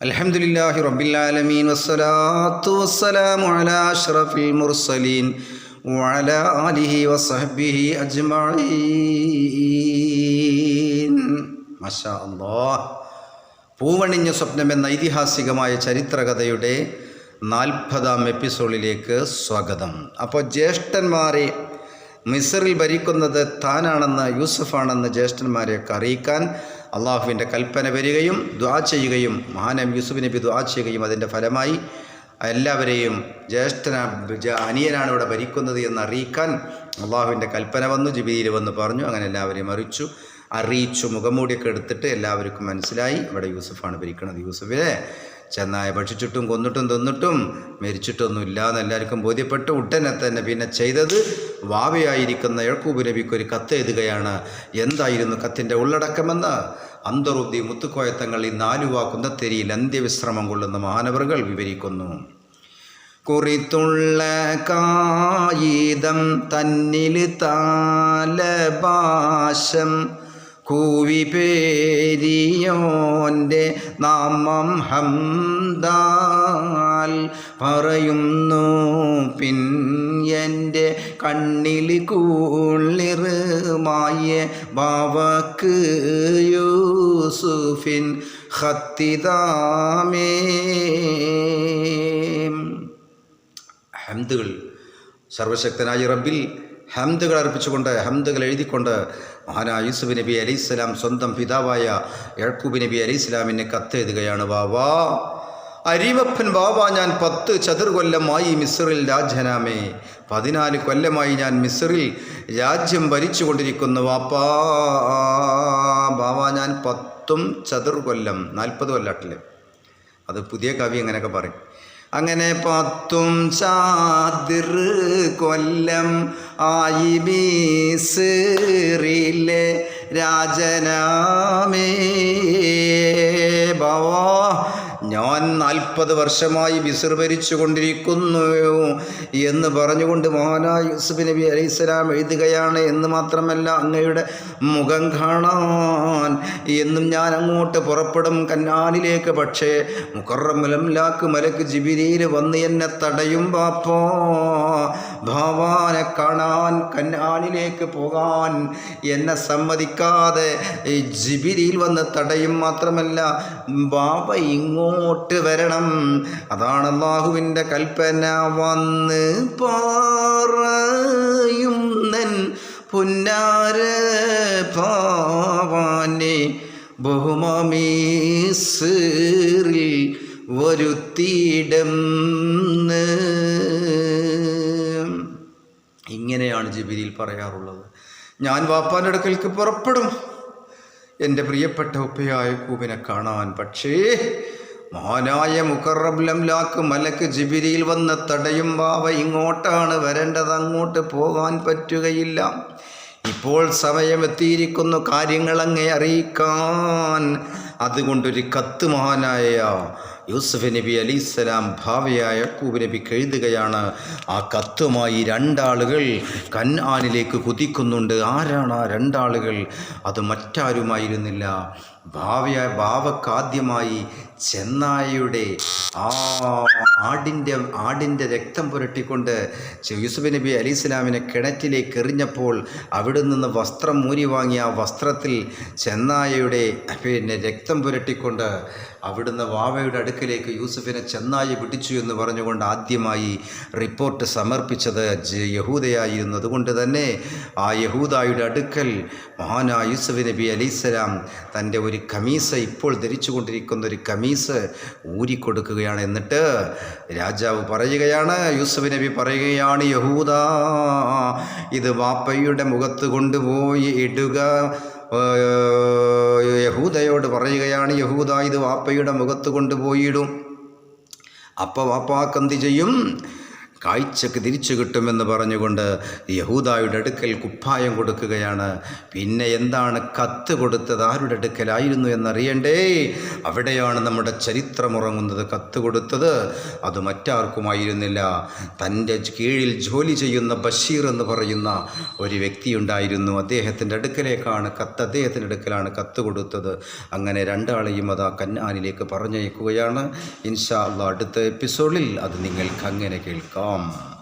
الحمد لله رب العالمين والصلاة والسلام على أشرف المرسلين وعلى آله وصحبه أجمعين ما شاء الله പൂവണിഞ്ഞ സ്വപ്നം എന്ന ഐതിഹാസികമായ ചരിത്രകഥയുടെ നാൽപ്പതാം എപ്പിസോഡിലേക്ക് സ്വാഗതം അപ്പോൾ ജ്യേഷ്ഠന്മാരെ മിസറിൽ ഭരിക്കുന്നത് താനാണെന്ന് യൂസഫാണെന്ന് ജ്യേഷ്ഠന്മാരെയൊക്കെ അറിയിക്കാൻ അള്ളാഹുവിന്റെ കൽപ്പന വരികയും ദ്വാ ചെയ്യുകയും മഹാനം യൂസുഫ് നബി ദ്വാ ചെയ്യുകയും അതിന്റെ ഫലമായി എല്ലാവരെയും ജ്യേഷ്ഠന അനിയനാണ് ഇവിടെ ഭരിക്കുന്നത് എന്ന് അറിയിക്കാൻ അള്ളാഹുവിന്റെ കൽപ്പന വന്നു ജിബിയിൽ വന്ന് പറഞ്ഞു അങ്ങനെ എല്ലാവരെയും അറിയിച്ചു. അറിയിച്ചു മുഖംമൂടിയൊക്കെ എടുത്തിട്ട് എല്ലാവർക്കും മനസ്സിലായി. ഇവിടെ യൂസഫാണ് ഭരിക്കുന്നത്. യൂസഫിനെ ചെന്നായ ഭക്ഷിച്ചിട്ടും കൊന്നിട്ടും തിന്നിട്ടും മരിച്ചിട്ടൊന്നും ഇല്ലാന്ന് എല്ലാവർക്കും ബോധ്യപ്പെട്ട്. ഉടനെ തന്നെ പിന്നെ ചെയ്തത് വാവയായിരിക്കുന്ന എഴക്കൂബ് നബിക്ക് ഒരു കത്ത് എഴുതുകയാണ്. എന്തായിരുന്നു കത്തിന്റെ ഉള്ളടക്കമെന്ന്? അന്തറുദ്ദി മുത്തുക്കോയത്തങ്ങൾ ഈ നാലുവാ കുന്നത്തേരിയിൽ അന്ത്യവിശ്രമം കൊള്ളുന്ന മഹാനവറുകൾ വിവരിക്കുന്നു. കുറിത്തുള്ള കായിതം തന്നിൽ താലഭാഷം കൂവി പേരിയോന്റെ നാമം ഹംദാൽ പറയുന്നു. പിൻ എന്റെ കണ്ണിൽ കൂളിറുമായ ബാവക്ക് യൂസുഫിൻ ഹത്തിതാമേ ഹംദുകൾ സർവശക്തനായ റബ്ബിൽ ഹംദുകൾ അർപ്പിച്ചുകൊണ്ട് ഹംദുകൾ എഴുതിക്കൊണ്ട് മഹാനായ യൂസുഫ് നബി അലൈഹിസ്സലാം സ്വന്തം പിതാവായ യഴക്കൂബ് നബി അലൈഹിസ്സലാമിനെ കത്തെഴുതുകയാണ് വാവാ അരിവപ്പൻ ബാബ ഞാൻ പത്ത് ചതുർ കൊല്ലമായി മിസ്റിൽ രാജനാമേ. പതിനാല് കൊല്ലമായി ഞാൻ മിസ്റിൽ രാജ്യം ഭരിച്ചുകൊണ്ടിരിക്കുന്നു വാപ്പാ. ബാബ ഞാൻ പത്തും ചതുർ കൊല്ലം നാൽപ്പത് കൊല്ലാട്ടില്ലേ അത് പുതിയ കവി അങ്ങനെയൊക്കെ പറയും? അങ്ങനെ പത്തും ചാതിർ കൊല്ലം ആയി ബീസിലെ രാജനാമേ ഭവാ. ഞാൻ നാൽപ്പത് വർഷമായി വിസർവരിച്ചു കൊണ്ടിരിക്കുന്നു എന്ന് പറഞ്ഞുകൊണ്ട് മഹാനായ യൂസുഫ് നബി അലൈഹിസ്സലാം എഴുതുകയാണ് എന്ന് മാത്രമല്ല അങ്ങയുടെ മുഖം കാണാൻ. എന്നും ഞാൻ അങ്ങോട്ട് പുറപ്പെടും കന്നാലിലേക്ക് പക്ഷേ മുക്കറമുലംലാക്ക് മലക്ക് ജിബിരിയിൽ വന്ന് എന്നെ തടയും പാപ്പോ ഭാവാനെ കാണാൻ കന്നാലിലേക്ക് പോകാൻ എന്നെ സമ്മതിക്കാതെ ജിബിരിയിൽ വന്ന് തടയും മാത്രമല്ല ബാബ ഇങ്ങോട്ട് വരണം. അതാണ് അള്ളാഹുവിന്റെ കൽപ്പന. വന്ന് പാറയും പുന്നാര പാവാനെ ബഹുമീസിൽ വരുത്തിയിടം ഇങ്ങനെയാണ് ജിബിരിയിൽ പറയാറുള്ളത്. ഞാൻ വാപ്പാന്റെ അടുക്കൽക്ക് പുറപ്പെടും. എന്റെ പ്രിയപ്പെട്ട ഉപ്പയായ കൂവിനെ കാണാൻ. പക്ഷേ മഹാനായ മുക്കറബുലംലാക്ക് മലക്ക് ജിബിരിയിൽ വന്ന് തടയും ബാവ ഇങ്ങോട്ടാണ് വരേണ്ടത് അങ്ങോട്ട് പോകാൻ പറ്റുകയില്ല. ഇപ്പോൾ സമയമെത്തിയിരിക്കുന്നു കാര്യങ്ങളങ്ങെ അറിയിക്കാൻ. അതുകൊണ്ടൊരു കത്ത് മഹാനായ യൂസഫ് നബി അലിസ്സലാം ഭാവിയായ യക്കൂബ് നബിക്ക് എഴുതുകയാണ് ആ കത്തുമായി രണ്ടാളുകൾ കന്നാനിലേക്ക് കുതിക്കുന്നുണ്ട്. ആരാണ് ആ രണ്ടാളുകൾ? അത് മറ്റാരുമായിരുന്നില്ല. ഭാവിയായ ഭാവക്കാദ്യമായി ചെന്നായയുടെ ആ ആടിന്റെ ആടിന്റെ രക്തം പുരട്ടിക്കൊണ്ട് യൂസുഫ് നബി അലി ഇസ്ലാമിനെ കിണറ്റിലേക്ക് എറിഞ്ഞപ്പോൾ അവിടെ നിന്ന് വസ്ത്രം മൂരി വാങ്ങിയ ആ വസ്ത്രത്തിൽ ചെന്നായയുടെ പിന്നെ രക്തം പുരട്ടിക്കൊണ്ട് അവിടുന്ന് വാവയുടെ അടുക്കിലേക്ക് യൂസുഫിനെ ചെന്നായി പിടിച്ചു എന്ന് പറഞ്ഞുകൊണ്ട് ആദ്യമായി റിപ്പോർട്ട് സമർപ്പിച്ചത് യഹൂദയായിരുന്നു അതുകൊണ്ട് തന്നെ ആ യഹൂദായുടെ അടുക്കൽ മഹാനായ യൂസുഫ് നബി അലി ഇസ്ലാം തന്റെ കമീസ് ഇപ്പോൾ ധരിച്ചുകൊണ്ടിരിക്കുന്ന ഒരു കമീസ് ഊരിക്കൊടുക്കുകയാണ് എന്നിട്ട് രാജാവ് പറയുകയാണ് യൂസുഫ് നബി പറയുകയാണ് യഹൂദ ഇത് വാപ്പയുടെ മുഖത്ത് കൊണ്ടുപോയി ഇടുക. യഹൂദയോട് പറയുകയാണ് യഹൂദ ഇത് വാപ്പയുടെ മുഖത്ത് കൊണ്ടുപോയിടും അപ്പോൾ വാപ്പാക്കെന്ത് ചെയ്യും? കാഴ്ചക്ക് തിരിച്ചു കിട്ടുമെന്ന് പറഞ്ഞുകൊണ്ട് യഹൂദായുടെ അടുക്കൽ കുപ്പായം കൊടുക്കുകയാണ്. പിന്നെ എന്താണ് കത്ത് കൊടുത്തത്? ആരുടെ അടുക്കലായിരുന്നു എന്നറിയണ്ടേ? അവിടെയാണ് നമ്മുടെ ചരിത്രമുറങ്ങുന്നത് കത്ത് കൊടുത്തത് അത് മറ്റാർക്കുമായിരുന്നില്ല. തന്റെ കീഴിൽ ജോലി ചെയ്യുന്ന ബഷീർ എന്ന് പറയുന്ന ഒരു വ്യക്തിയുണ്ടായിരുന്നു. അദ്ദേഹത്തിന്റെ അടുക്കലേക്കാണ് കത്ത് അദ്ദേഹത്തിന്റെ അടുക്കലാണ് കത്ത് കൊടുത്തത്. അങ്ങനെ രണ്ടാളെയും അത് ആ കന്നാനിലേക്ക് പറഞ്ഞയക്കുകയാണ്. ഇൻഷാ അള്ളാ അടുത്ത എപ്പിസോഡിൽ അത് നിങ്ങൾക്ക് അങ്ങനെ കേൾക്കാം. um